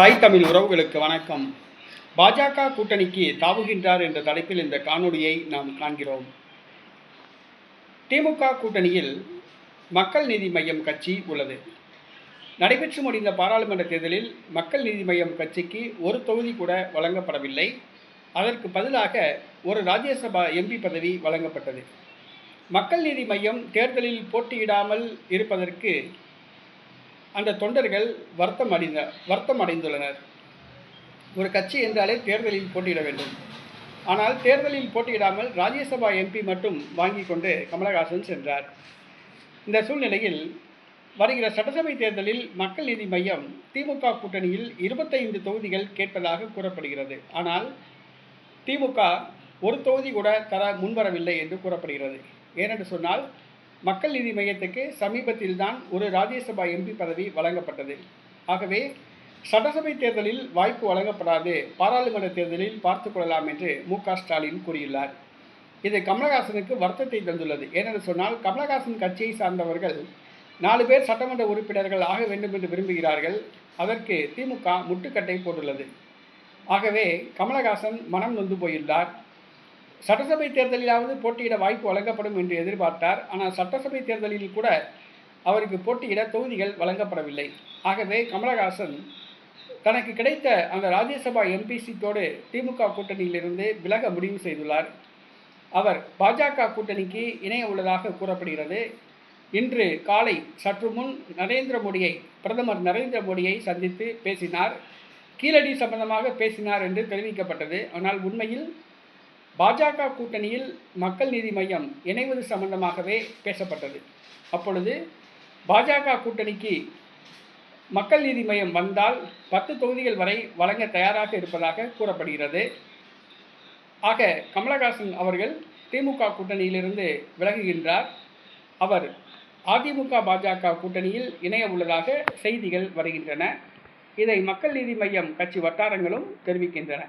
தாய் தமிழ் உறவுகளுக்கு வணக்கம். பாஜக கூட்டணிக்கு தாவுகின்றார் என்ற தலைப்பில் இந்த காணொளியை நாம் காண்கிறோம். திமுக கூட்டணியில் மக்கள் நீதி மையம் கட்சி உள்ளது. நடைபெற்று முடிந்த பாராளுமன்ற தேர்தலில் மக்கள் நீதி மையம் கட்சிக்கு ஒரு தொகுதி கூட வழங்கப்படவில்லை. அதற்கு பதிலாக ஒரு ராஜ்யசபா எம்பி பதவி வழங்கப்பட்டது. மக்கள் நீதி மையம் தேர்தலில் போட்டியிடாமல் இருப்பதற்கு அந்த தொண்டர்கள் வருத்தம் அடைந்த வருத்தம் அடைந்துள்ளனர். ஒரு கட்சி என்றாலே தேர்தலில் போட்டியிட வேண்டும். ஆனால் தேர்தலில் போட்டியிடாமல் ராஜ்யசபா எம்பி மட்டும் வாங்கி கொண்டு கமலஹாசன் சென்றார். இந்த சூழ்நிலையில் வருகிற சட்டசபை தேர்தலில் மக்கள் நீதி மையம் திமுக கூட்டணியில் இருபத்தைந்து தொகுதிகள் கேட்பதாக கூறப்படுகிறது. ஆனால் திமுக ஒரு தொகுதி கூட தர முன்வரவில்லை என்று கூறப்படுகிறது. ஏனென்று சொன்னால் மக்கள் நீதி மையத்துக்கு சமீபத்தில் தான் ஒரு ராஜ்யசபா எம்பி பதவி வழங்கப்பட்டது. ஆகவே சட்டசபை தேர்தலில் வாய்ப்பு வழங்கப்படாது. பாராளுமன்ற தேர்தலில் பார்த்து கொள்ளலாம் என்று மு ஸ்டாலின் கூறியுள்ளார். இது கமலஹாசனுக்கு வருத்தத்தை தந்துள்ளது. ஏனென்று சொன்னால் கமலஹாசன் கட்சியை சார்ந்தவர்கள் நாலு பேர் சட்டமன்ற உறுப்பினர்கள் ஆக வேண்டும் என்று விரும்புகிறார்கள். அதற்கு திமுக முட்டுக்கட்டை போட்டுள்ளது. ஆகவே கமலஹாசன் மனம் நொந்து போயுள்ளார். சட்டசபை தேர்தலிலாவது போட்டியிட வாய்ப்பு வழங்கப்படும் என்று எதிர்பார்த்தார். ஆனால் சட்டசபை தேர்தலில் கூட அவருக்கு போட்டியிட தொகுதிகள் வழங்கப்படவில்லை. ஆகவே கமலஹாசன் தனக்கு கிடைத்த அந்த ராஜ்யசபா எம்பி சீட்டோடு திமுக கூட்டணியிலிருந்து விலக முடிவு செய்துள்ளார். அவர் பாஜக கூட்டணிக்கு இணைய உள்ளதாக கூறப்படுகிறது. இன்று காலை சற்று முன் நரேந்திர மோடியை பிரதமர் நரேந்திர மோடியை சந்தித்து பேசினார். கீழடி சம்பந்தமாக பேசினார் என்று தெரிவிக்கப்பட்டது. ஆனால் உண்மையில் பாஜக கூட்டணியில் மக்கள் நீதி மையம் இணைவது சம்பந்தமாகவே பேசப்பட்டது. அப்பொழுது பாஜக கூட்டணிக்கு மக்கள் நீதி மையம் வந்தால் பத்து தொகுதிகள் வரை வழங்க தயாராக இருப்பதாக கூறப்படுகிறது. ஆக கமலஹாசன் அவர்கள் திமுக கூட்டணியிலிருந்து விலகுகின்றார். அவர் அதிமுக பாஜக கூட்டணியில் இணைய உள்ளதாக செய்திகள் வருகின்றன. இதை மக்கள் நீதி மையம் கட்சி வட்டாரங்களும் தெரிவிக்கின்றன.